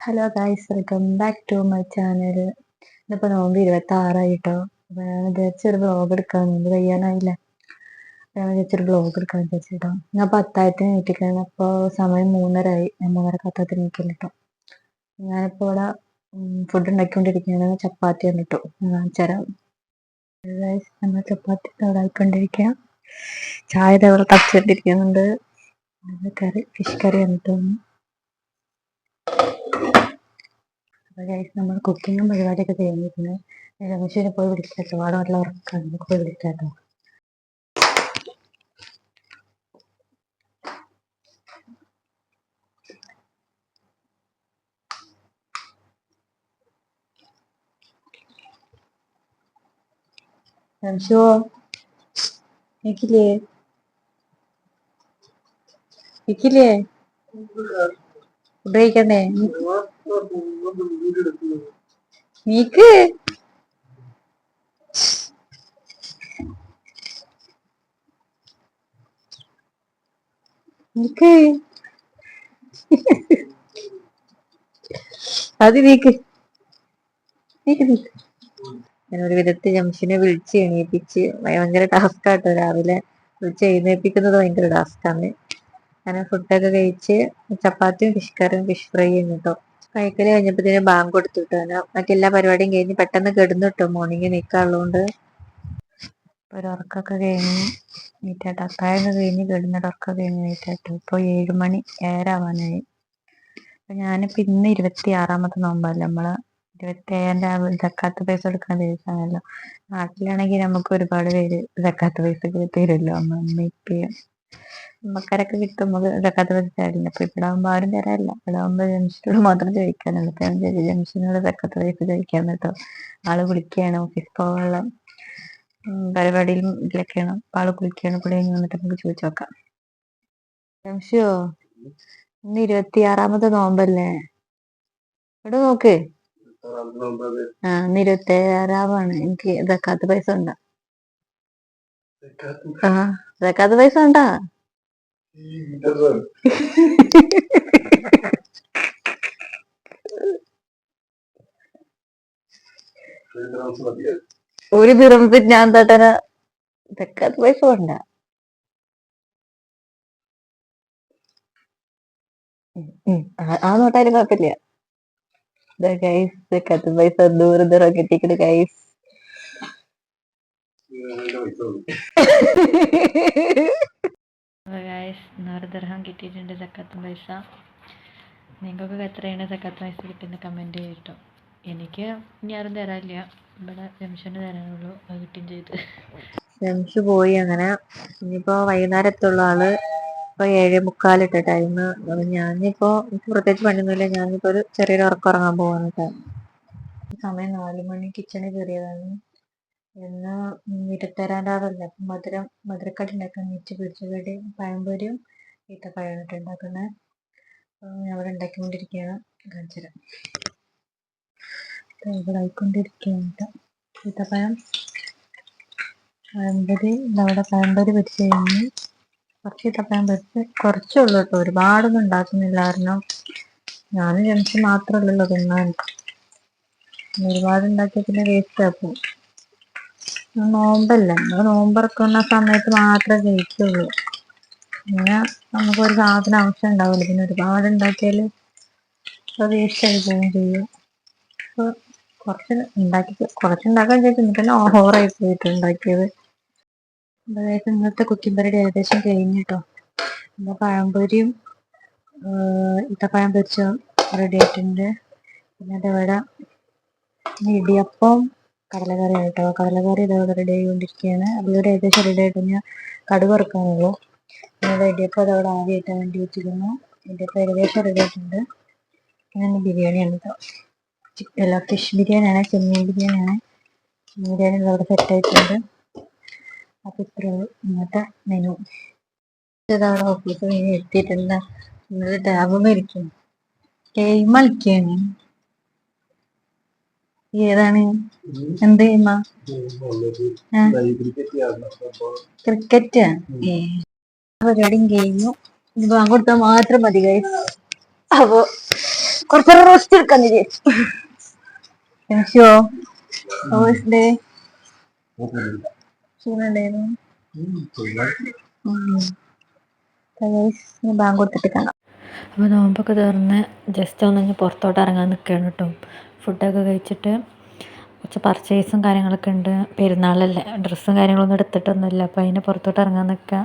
Hello guys welcome back to my channel ഇന്നിപ്പോൾ നോമ്പ് ഇരുപത്തി ആറായി കേട്ടോ അപ്പോൾ ഞാൻ വിചാരിച്ചൊരു ബ്ലോഗ് എടുക്കാൻ നോമ്പ് കഴിയാനായില്ല? ഞാൻ വിചാരിച്ചൊരു ബ്ലോഗ് എടുക്കാൻ വിചാരിച്ചിട്ടോ. ഞാൻ പത്തായിരത്തിന് നീട്ടിക്കാണ് അപ്പോൾ സമയം മൂന്നരയായി. ഞാൻ മൂന്നര പത്തായത്തിന് നീക്കില്ല കേട്ടോ ഞാനിപ്പോൾ ഇവിടെ ഫുഡ് ഉണ്ടാക്കിക്കൊണ്ടിരിക്കുകയാണ് ചപ്പാത്തി ആണ് കേട്ടോ കാണിച്ചുതരാം നമ്മൾ ചപ്പാത്തി ഉണ്ടാക്കിക്കൊണ്ടിരിക്കുക ചായ ഇതേപോലെ തച്ചുകൊണ്ടിരിക്കുന്നുണ്ട് കറി ഫിഷ് കറി ആണ് അപ്പോൾ ഗൈസ് നമ്മൾ കുക്കിങ്ങും പരിപാടിയൊക്കെ കഴിഞ്ഞിരിക്കുന്നു രമേശ്വരെ പോയി വിളിക്കാട്ടോ അവിടെ നല്ല ഉറക്കാണ്. നമുക്ക് പോയി വിളിക്കാട്ടോ രംശോ നിക്കില്ലേ? നിക്കില്ലേ? ഫുഡ് കഴിക്കണ്ടേ നീക്ക്. നീക്ക്. അത് നീക്ക്. നീക്ക് നീക്ക്. ഞാനൊരു വിധത്തിൽ ജംഷിനെ വിളിച്ച് എണീപ്പിച്ച് ഭയങ്കര ടാസ്ക് ആട്ടോ രാവിലെ വിളിച്ച് എഴുന്നേപ്പിക്കുന്നത് ഭയങ്കര ടാസ്ക്കാണ് അങ്ങനെ ഫുഡൊക്കെ കഴിച്ച് ചപ്പാത്തിയും ഫിഷ് കറിയും ഫിഷ് ഫ്രൈയും കേട്ടോ കഴിക്കൽ കഴിഞ്ഞപ്പോഴത്തേനും ബാങ്ക് കൊടുത്തു കിട്ടോ മറ്റെല്ലാ പരിപാടിയും കഴിഞ്ഞ് പെട്ടെന്ന് കിടന്നു കിട്ടും മോർണിംഗ് നിൽക്കാറുള്ളതുകൊണ്ട് ഒരു ഉറക്കൊക്കെ കഴിഞ്ഞ് നീറ്റായിട്ട് അത്താഴമൊക്കെ കഴിഞ്ഞ് കിടന്നിട്ട് ഉറക്കം കഴിഞ്ഞ് നീറ്റായിട്ട് ഇപ്പൊ ഏഴ് മണി ഏഴാവാനായി അപ്പം ഞാനിപ്പോൾ ഇന്ന് ഇരുപത്തി ആറാമത്തെ നോമ്പല്ല നമ്മൾ ഇരുപത്തി ഏഴാം രാവിലെ ജക്കാത്ത് പൈസ കൊടുക്കാൻ ദിവസമാണല്ലോ നാട്ടിലാണെങ്കിൽ നമുക്ക് ഒരുപാട് പേര് ജക്കാത്ത് പൈസ തരുമല്ലോ. അമ്മ അമ്മ ഇപ്പയും. അമ്മക്കാരൊക്കെ കിട്ടുമ്പോൾ ഇതൊക്കെ വെച്ചായിരുന്നു അപ്പൊ ഇവിടെ ആകുമ്പോ ആരും തരാറില്ല ഇവിടെ ആകുമ്പോ ജംഷനോട് മാത്രം ചോദിക്കാനുള്ളൂ. അപ്പൊ ഞാൻ ജംഷനോട് സക്കാത്ത് വൈഫ് ചോദിക്കാൻ കേട്ടോ. ആൾ വിളിക്കുകയാണ് ഓഫീസ് പോകാനുള്ള പരിപാടിയിലും ഇതിലൊക്കെയാണ്. അപ്പൊ ആൾ കുളിക്കുകയാണ്. കുളി കഴിഞ്ഞ് വന്നിട്ട് നമുക്ക് ചോദിച്ചു നോക്കാം. ജംഷോ ഇന്ന് ഇരുപത്തിയാറാമത്തെ നോമ്പല്ലേ? ഇവിടെ നോക്ക്? ആ ഇന്ന് ഇരുപത്തി ആറാമാണ് എനിക്ക് സക്കാത്ത് പൈസ ഉണ്ടാ. ആ സക്കാത്ത് പൈസ ഉണ്ടാ? ഒരു ദിറംസ് ഞാൻ തട്ടന ഇതൊക്കെ പൈസ വേണ്ട. ആ നോട്ടായാലും കുഴപ്പമില്ല. ഗൈസ് പൈസ ദൂരം ദൂരം കിട്ടിക്കണ് ഗൈസ് നൂറ് കിട്ടിയിട്ടുണ്ട് സക്കാത്ത് പൈസ. നിങ്ങൾക്കൊക്കെ എത്രയാണ് സക്കാത്ത പൈസ കിട്ടുന്ന കമന്റ് ചെയ്തിട്ടോ. എനിക്ക് ഇനി ആരും തരാനില്ല. ഇവിടെ ജംഷന് തരാനുള്ളൂ. അത് കിട്ടുകയും ചെയ്ത്. ജംഷ് പോയി അങ്ങനെ. ഇനിയിപ്പോൾ വൈകുന്നേരം എത്തുള്ള ആൾ ഇപ്പോൾ ഏഴ് മുക്കാലിട്ട ടൈം ഞാനിപ്പോ എനിക്ക് പ്രത്യേകിച്ച് പണിയൊന്നുമില്ല. ഞാനിപ്പോൾ ഒരു ചെറിയൊരു ഉറക്കം ഉറങ്ങാൻ പോകാൻ ടൈം സമയം നാല് മണി കിച്ചണിൽ കയറിയതാണ്. ഇന്ന് ഇരുപത്തേഴാം മധുരം മധുരക്കടി ഉണ്ടാക്കാൻ വെച്ച് പിടിച്ച കടി പഴംപൊരിയും ഈത്തപ്പഴമാണ് കേട്ടോ ഉണ്ടാക്കുന്നത്. ഞാൻ അവിടെ ഉണ്ടാക്കിക്കൊണ്ടിരിക്കുകയാണ് കാണിച്ചു തരാം ഇവിടെ ആയിക്കൊണ്ടിരിക്കുകയാണ് ഈത്തപ്പഴം പഴംപൊരി നമ്മുടെ പഴംപൊരി പൊരിച്ച് കഴിഞ്ഞ് കുറച്ച് ഈത്തപ്പഴം പൊരിച്ച് കുറച്ചേ ഉള്ളൂ കേട്ടോ. ഒരുപാടൊന്നും ഉണ്ടാക്കുന്നില്ല. കാരണം ഞാനും ജംസ് മാത്രമല്ലല്ലോ തിന്നാൻ. ഒരുപാട് ഉണ്ടാക്കിയ പിന്നെ വേസ്റ്റ് ആക്കും. നോമ്പല്ലേ? നമ്മൾ നോമ്പറക്കുന്ന സമയത്ത് മാത്രമേ കഴിക്കുള്ളൂ. പിന്നെ നമുക്ക് ഒരു സാധനം ആവശ്യം ഉണ്ടാവില്ല. പിന്നെ ഒരുപാട് ഉണ്ടാക്കിയാൽ വേസ്റ്റ് ആയി പോവുകയും ചെയ്യും. അപ്പോൾ കുറച്ച് ഉണ്ടാക്കി കുറച്ച് ഉണ്ടാക്കാൻ ചോദിച്ചു എന്നിട്ട് ഓവറായി പോയിട്ട് ഉണ്ടാക്കിയത്. അതായത് ഇന്നത്തെ കുക്കിംഗ് പരിപാടി ഏകദേശം കഴിഞ്ഞിട്ടോ പിന്നെ പഴംപൊരിയും ഇത്തപ്പഴം പൊരിച്ചും റെഡി ആയിട്ടുണ്ട്. പിന്നെ അതേപോലെ ഇടിയപ്പം കടലക്കറി കേട്ടോ കടലക്കറി ഇതേപോലെ റെഡി ആയിക്കൊണ്ടിരിക്കുകയാണ് അതിലൂടെ ഏകദേശം റെഡി ആയിട്ട് ഞാൻ കടുക് വറുക്കാനുള്ളൂ. പിന്നെ ഇടിയപ്പം അതവിടെ ആവിയായിട്ട് വേണ്ടി വെച്ചിരുന്നു ഇടിയപ്പം ഏകദേശം റെഡി ആയിട്ടുണ്ട്. ഞാൻ ബിരിയാണിയാണ് കേട്ടോ അല്ല ഫിഷ് ബിരിയാണിയാണ് ചെമ്മീൻ ബിരിയാണിയാണ് ബിരിയാണി അവിടെ സെറ്റ് ആയിട്ടുണ്ട്. അപ്പോൾ ഇത്രയുള്ളൂ ഇന്നത്തെ മെനു ഇതവിടെ ഓഫീസ് കഴിഞ്ഞ് എത്തിയിട്ടില്ല. ഇന്നലെ ടാബും ഇരിക്കും ഗെയിം കളിക്കുകയാണ് ഏതാണ്? എന്ത് ചെയ്യുന്ന ക്രിക്കറ്റ് പരിപാടിയും കഴിഞ്ഞു ഇത് കൊടുത്താൽ മാത്രം മതി കൈ അപ്പോ കുറച്ച് റോസ്റ്റ് എടുക്കാൻ വിചാരിച്ചു ഡേ ക്ഷീണുണ്ടായിരുന്നു ബാങ്ക് കൊടുത്തിട്ട് കാണാം. അപ്പോൾ നോമ്പൊക്കെ തീർന്ന് ജസ്റ്റ് ഒന്ന് പുറത്തോട്ട് ഇറങ്ങാൻ നിൽക്കുകയാണ് കേട്ടോ. ഫുഡൊക്കെ കഴിച്ചിട്ട് കുറച്ച് പർച്ചേസും കാര്യങ്ങളൊക്കെ ഉണ്ട്. പെരുന്നാളല്ലേ ഡ്രസ്സും കാര്യങ്ങളൊന്നും എടുത്തിട്ടൊന്നുമില്ല. അപ്പോൾ അതിന് പുറത്തോട്ട് ഇറങ്ങാൻ നിൽക്കുക.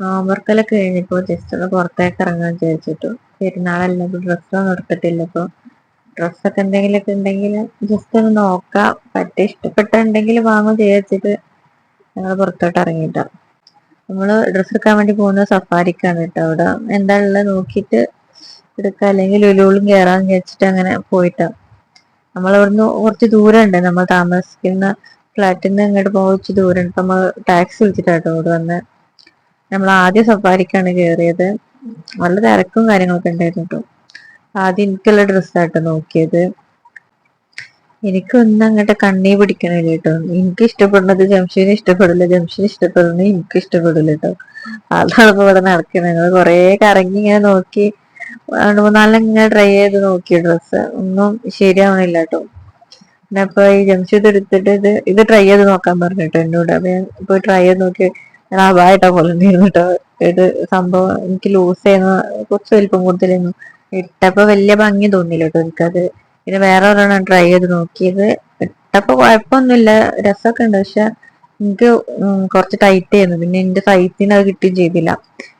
നോമ്പർക്കലൊക്കെ കഴിഞ്ഞപ്പോൾ ജസ്റ്റ് ഒന്ന് പുറത്തേക്ക് ഇറങ്ങാൻ വിചാരിച്ചിട്ടു. പെരുന്നാളല്ല ഡ്രസ്സൊന്നും എടുത്തിട്ടില്ല. ഇപ്പോൾ ഡ്രസ്സൊക്കെ എന്തെങ്കിലുമൊക്കെ ഉണ്ടെങ്കിൽ ജസ്റ്റ് ഒന്ന് നോക്കാം പറ്റ ഇഷ്ടപ്പെട്ടുണ്ടെങ്കിൽ വാങ്ങും വിചാരിച്ചിട്ട് ഞങ്ങൾ പുറത്തോട്ട് ഇറങ്ങിയിട്ടാ നമ്മൾ ഡ്രസ്സ് എടുക്കാൻ വേണ്ടി പോകുന്ന സഫാരിക്കാണ് കേട്ടോ അവിടെ. എന്താ ഉള്ളത് നോക്കിയിട്ട് എടുക്കാം. അല്ലെങ്കിൽ ലുലുവിലും കയറാന്ന് വിചാരിച്ചിട്ട് അങ്ങനെ പോയിട്ടാ. നമ്മളവിടുന്ന് കുറച്ച് ദൂരം ഉണ്ട് നമ്മൾ താമസിക്കുന്ന ഫ്ലാറ്റിൽ നിന്ന് ഇങ്ങോട്ട് പോകാൻ കുറച്ച് ദൂരം ഉണ്ട് നമ്മൾ ടാക്സി വിളിച്ചിട്ടാട്ടോ അവിടെ വന്ന്. നമ്മൾ ആദ്യം സഫാരിക്കാണ് കയറിയത് നല്ല തിരക്കും കാര്യങ്ങളൊക്കെ ഉണ്ടായിരുന്നു കേട്ടോ. ആദ്യം എനിക്കുള്ള ഡ്രസ്സാട്ടോ നോക്കിയത്. എനിക്കൊന്നും അങ്ങോട്ട് കണ്ണീ പിടിക്കണില്ല കേട്ടോ. എനിക്ക് ഇഷ്ടപ്പെടുന്നത് ജംഷീന് ഇഷ്ടപ്പെടില്ല. ജംഷീന് ഇഷ്ടപ്പെടുന്നത് എനിക്ക് ഇഷ്ടപ്പെടില്ല കേട്ടോ. അതാണ് ഇപ്പൊ ഇവിടെ നടക്കുന്നത് ഞങ്ങൾ കൊറേ കറങ്ങി ഇങ്ങനെ നോക്കി രണ്ട് മൂന്നാലും ഇങ്ങനെ ട്രൈ ചെയ്ത് നോക്കി ഡ്രസ്സ് ഒന്നും ശരിയാവണില്ല കേട്ടോ. പിന്നെ അപ്പൊ ഈ ജംഷീദ് എടുത്തിട്ട് ഇത് ഇത് ട്രൈ ചെയ്ത് നോക്കാൻ പറഞ്ഞു കേട്ടോ എന്നോട്. അപ്പൊ ഞാൻ ഇപ്പൊ ട്രൈ ചെയ്ത് നോക്കി ഞാൻ അഭായിട്ടാ പോലെ കേട്ടോ. ഇത് സംഭവം എനിക്ക് ലൂസ് ചെയ്യുന്ന കുറച്ച് വലിപ്പം കൂടുതലായിരുന്നു ഇട്ടപ്പോ വലിയ ഭംഗി തോന്നില്ല കേട്ടോ എനിക്കത്. പിന്നെ വേറെ ഒരെണ്ണം ട്രൈ ചെയ്ത് നോക്കിയത്. ഇട്ടപ്പോ കുഴപ്പമൊന്നുമില്ല രസമൊക്കെ ഉണ്ട് പക്ഷെ എനിക്ക് കുറച്ച് ടൈറ്റ് ചെയ്യുന്നു പിന്നെ എന്റെ സൈസിന് അത് കിട്ടുകയും ചെയ്തില്ല.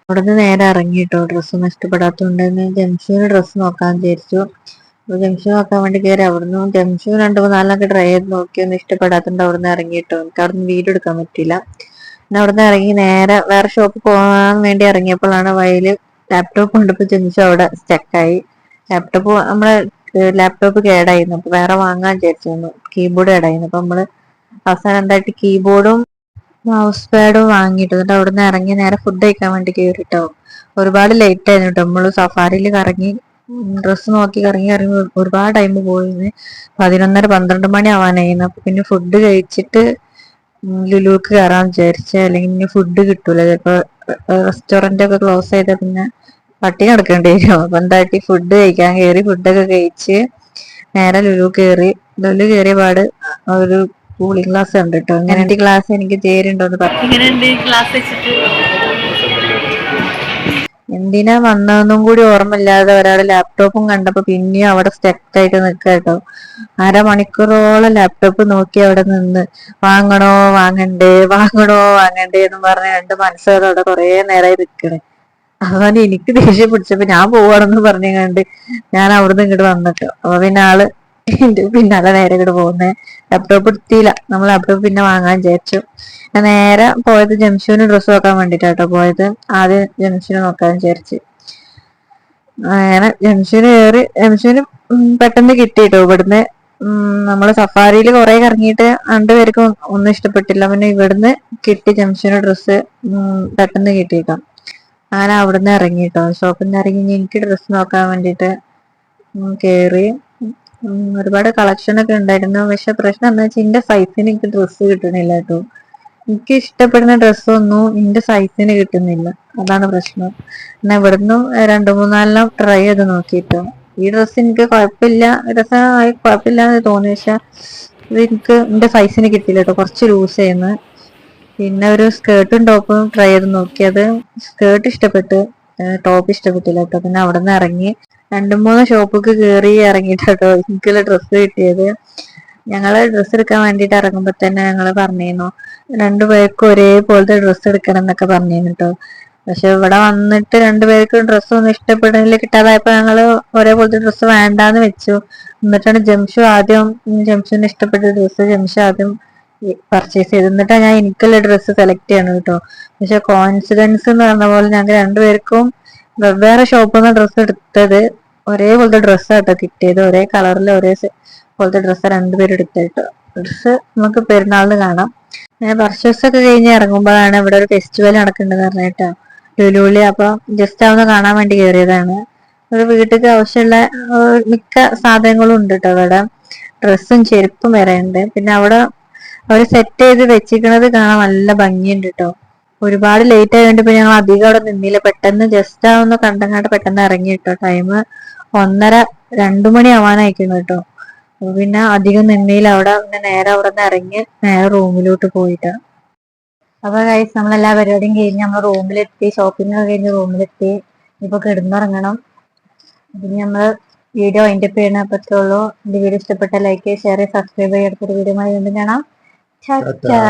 അവിടെ നിന്ന് നേരെ ഇറങ്ങി കേട്ടോ. ഡ്രസ്സ് നഷ്ടപ്പെടാത്തതുകൊണ്ട് തന്നെ ജംഷന് ഡ്രസ്സ് നോക്കാൻ വിചാരിച്ചു. അപ്പൊ ജംഷൻ നോക്കാൻ വേണ്ടി കയറി അവിടുന്ന് ജംഷൻ രണ്ട് മൂന്നാലൊക്കെ ട്രൈ ചെയ്ത് നോക്കി. ഒന്നും ഇഷ്ടപ്പെടാത്തതുകൊണ്ട് അവിടുന്ന് ഇറങ്ങി കേട്ടോ. എനിക്ക് അവിടുന്ന് വീട് എടുക്കാൻ പറ്റില്ല പിന്നെ അവിടുന്ന് ഇറങ്ങി നേരെ വേറെ ഷോപ്പ് പോകാൻ വേണ്ടി ഇറങ്ങിയപ്പോഴാണ് വയൽ ലാപ്ടോപ്പ് കൊണ്ടപ്പോ ജംഷൻ അവിടെ സ്റ്റക്കായി ലാപ്ടോപ്പ് നമ്മളെ ലാപ്ടോപ്പ് കേടായിരുന്നു അപ്പൊ വേറെ വാങ്ങാൻ വിചാരിച്ചിരുന്നു. കീബോർഡ് കേടായിരുന്നു അപ്പൊ നമ്മൾ അവസാനം എന്തായിട്ട് കീബോർഡും മൗസ് പാഡും വാങ്ങിയിട്ട് എന്നിട്ട് അവിടുന്ന് ഇറങ്ങി നേരെ ഫുഡ് കഴിക്കാൻ വേണ്ടി കയറിട്ടോ ഒരുപാട് ലേറ്റ് ആയിരുന്നു കേട്ടോ നമ്മൾ സഫാരിയിൽ കറങ്ങി ഡ്രസ്സ് നോക്കി കറങ്ങി ഇറങ്ങി ഒരുപാട് ടൈം പോയിന്ന് പതിനൊന്നര പന്ത്രണ്ട് മണി ആവാനായിരുന്നു. അപ്പൊ പിന്നെ ഫുഡ് കഴിച്ചിട്ട് ലുലുക്ക് കയറാൻ വിചാരിച്ച അല്ലെങ്കിൽ ഫുഡ് കിട്ടൂല. ചിലപ്പോ റെസ്റ്റോറന്റ് ഒക്കെ ക്ലോസ് ചെയ്ത പിന്നെ പട്ടിണി കിടക്കേണ്ടി വരും. അപ്പൊ എന്താക്കി? ഫുഡ് കഴിക്കാൻ കയറി ഫുഡൊക്കെ കഴിച്ച് നേരെ ലുലു കയറി ലുലു കയറിയ പാട് ഒരു കൂളിംഗ് ഗ്ലാസ് ഉണ്ട് കേട്ടോ ഇങ്ങനെ ഗ്ലാസ് എനിക്ക് ചേരുണ്ടോന്ന് പറഞ്ഞു ക്ലാസ് വെച്ചിട്ട്? എന്തിനാ വന്നതെന്നും കൂടി ഓർമ്മയില്ലാതെ ഒരാൾ ലാപ്ടോപ്പും കണ്ടപ്പോ പിന്നെയും അവിടെ സ്റ്റക്ക് ആയിട്ട് നിൽക്കുക കേട്ടോ അരമണിക്കൂറോളം ലാപ്ടോപ്പ് നോക്കി അവിടെ നിന്ന്. വാങ്ങണോ വാങ്ങണ്ടേ വാങ്ങണോ വാങ്ങണ്ടേ എന്നും പറഞ്ഞ് രണ്ട് മനസ്സോടെ അവിടെ കുറേ നേരമായി നിൽക്കണേ അവൻ എനിക്ക് ദേഷ്യം പിടിച്ചപ്പോ ഞാൻ പോവാണെന്ന് പറഞ്ഞു കണ്ട് ഞാൻ അവിടുന്ന് ഇങ്ങോട്ട് വന്നിട്ട്. അപ്പൊ പിന്നെ ആൾ എന്റെ പിന്നാലെ നേരെ ഇങ്ങോട്ട് പോകുന്നേ ലാപ്ടോപ്പ് എടുത്തില്ല. നമ്മൾ ലാപ്ടോപ്പ് പിന്നെ വാങ്ങാൻ വിചാരിച്ചു. ഞാൻ നേരെ പോയത് ജംഷുവിന് ഡ്രസ്സ് നോക്കാൻ വേണ്ടിട്ടാട്ടോ പോയത്. ആദ്യം ജംഷുവിനെ നോക്കാൻ വിചാരിച്ച്. അങ്ങനെ ജംഷുവിന് കയറി ജംഷുവിന് പെട്ടെന്ന് കിട്ടിട്ടോ ഇവിടുന്ന്. ഉം നമ്മൾ സഫാരിയിൽ കുറെ കറങ്ങിയിട്ട് രണ്ടുപേർക്കും ഒന്നും ഇഷ്ടപ്പെട്ടില്ല. പിന്നെ ഇവിടുന്ന് കിട്ടി ജംഷുവിന് ഡ്രസ്സ് പെട്ടെന്ന് കിട്ടിയേക്കാം. അങ്ങനെ അവിടുന്ന് ഇറങ്ങി കേട്ടോ ഷോപ്പിൽ നിന്ന് ഇറങ്ങി എനിക്ക് ഡ്രസ്സ് നോക്കാൻ വേണ്ടിയിട്ട് കയറി ഒരുപാട് കളക്ഷനൊക്കെ ഉണ്ടായിരുന്നു. പക്ഷെ പ്രശ്നം എന്താ വെച്ചാൽ എന്റെ സൈസിന് എനിക്ക് ഡ്രസ്സ് കിട്ടണില്ല കേട്ടോ. എനിക്ക് ഇഷ്ടപ്പെടുന്ന ഡ്രസ്സൊന്നും എന്റെ സൈസിന് കിട്ടുന്നില്ല. അതാണ് പ്രശ്നം. എന്നാ ഇവിടുന്ന് രണ്ടു മൂന്നാലെണ്ണം ട്രൈ ചെയ്ത് നോക്കിട്ടോ. ഈ ഡ്രസ്സ് എനിക്ക് കുഴപ്പമില്ല രസമായി കുഴപ്പമില്ല എന്ന് തോന്നി. പക്ഷെ ഇത് എനിക്ക് എന്റെ സൈസിന് കിട്ടിയില്ല കേട്ടോ. കുറച്ച് ലൂസ് ചെയ്യുന്നു പിന്നെ ഒരു സ്കേർട്ടും ടോപ്പും ട്രൈ ചെയ്ത് നോക്കിയത്. സ്കേർട്ട് ഇഷ്ടപ്പെട്ടു. ടോപ്പ് ഇഷ്ടപ്പെട്ടില്ല കേട്ടോ പിന്നെ അവിടെ നിന്ന് ഇറങ്ങി. രണ്ടു മൂന്ന് ഷോപ്പൊക്കെ കയറി ഇറങ്ങിയിട്ടോ എനിക്കുള്ള ഡ്രസ്സ് കിട്ടിയത്. ഞങ്ങൾ ഡ്രസ്സ് എടുക്കാൻ വേണ്ടിട്ട് ഇറങ്ങുമ്പോ തന്നെ ഞങ്ങൾ പറഞ്ഞിരുന്നു രണ്ടുപേർക്കും ഒരേപോലത്തെ ഡ്രസ്സ് എടുക്കണം എന്നൊക്കെ പറഞ്ഞിരുന്നു കേട്ടോ പക്ഷെ ഇവിടെ വന്നിട്ട് രണ്ടുപേർക്കും ഡ്രസ്സ് ഒന്നും ഇഷ്ടപ്പെടുന്നില്ല കിട്ടാതായപ്പോ ഞങ്ങൾ ഒരേപോലത്തെ ഡ്രസ്സ് വേണ്ടാന്ന് വെച്ചു. എന്നിട്ടാണ് ജംഷു ആദ്യം ജംഷുവിന് ഇഷ്ടപ്പെട്ട ഡ്രസ്സ് ജംഷു ആദ്യം പർച്ചേസ് ചെയ്ത്. എന്നിട്ടാണ് ഞാൻ എനിക്കുള്ള ഡ്രസ്സ് സെലക്ട് ചെയ്യണം കേട്ടോ. പക്ഷെ കോൺഫിഡൻസ് എന്ന് പറഞ്ഞ പോലെ ഞങ്ങൾ രണ്ടുപേർക്കും വെവ്വേറെ ഷോപ്പിൽ നിന്ന് ഡ്രസ്സ് എടുത്തത് ഒരേപോലത്തെ ഡ്രസ്സാട്ടോ കിട്ടിയത്. ഒരേ കളറിൽ ഒരേ പോലത്തെ ഡ്രസ്സ് രണ്ടുപേരും എടുത്തിട്ടോ ഡ്രസ്സ് നമുക്ക് പെരുന്നാളിന് കാണാം. ഞാൻ പർച്ചേസ് ഒക്കെ കഴിഞ്ഞ് ഇറങ്ങുമ്പോഴാണ് ഇവിടെ ഒരു ഫെസ്റ്റിവൽ നടക്കുന്നുണ്ടെന്ന് പറഞ്ഞിട്ടോ ലുലുവിളി അപ്പൊ ജസ്റ്റ് അവന്ന് കാണാൻ വേണ്ടി കയറിയതാണ് ഒരു വീട്ടിലേക്ക് ആവശ്യമുള്ള മിക്ക സാധനങ്ങളും ഉണ്ട് കേട്ടോ അവിടെ ഡ്രസ്സും ചെരുപ്പും വരെ ഉണ്ട്. പിന്നെ അവിടെ അവർ സെറ്റ് ചെയ്ത് വെച്ചിരിക്കുന്നത് കാണാൻ നല്ല ഭംഗിയുണ്ട് കേട്ടോ ഒരുപാട് ലേറ്റ് ആയതുകൊണ്ട് ഇപ്പൊ ഞങ്ങൾ അധികം അവിടെ നിന്നില്ല. പെട്ടെന്ന് ജസ്റ്റ് ആ ഒന്ന് കണ്ടങ്ങാട്ട് പെട്ടെന്ന് ഇറങ്ങി കേട്ടോ ടൈം ഒന്നര രണ്ടു മണി ആവാനായിരിക്കുന്നു കേട്ടോ പിന്നെ അധികം നിന്നില്ല. അവിടെ അങ്ങനെ നേരെ അവിടെ നിന്ന് ഇറങ്ങി നേരെ റൂമിലോട്ട് പോയിട്ട്. അപ്പൊ ഗൈസ് നമ്മളെല്ലാ പരിപാടിയും കഴിഞ്ഞ് നമ്മൾ റൂമിലെത്തി. ഷോപ്പിംഗ് ഒക്കെ കഴിഞ്ഞ് റൂമിലെത്തി. ഇപ്പൊ കിടന്നുറങ്ങണം. പിന്നെ നമ്മൾ വീഡിയോ അതിന്റെ പേരിനെ പറ്റുള്ളൂ എന്റെ വീഡിയോ ഇഷ്ടപ്പെട്ട ലൈക്ക് ഷെയർ സബ്സ്ക്രൈബ് ചെയ്യാത്തൊരു വീഡിയോ ആയതുകൊണ്ട് കാണാം. ടാറ്റാ. ടാറ്റാ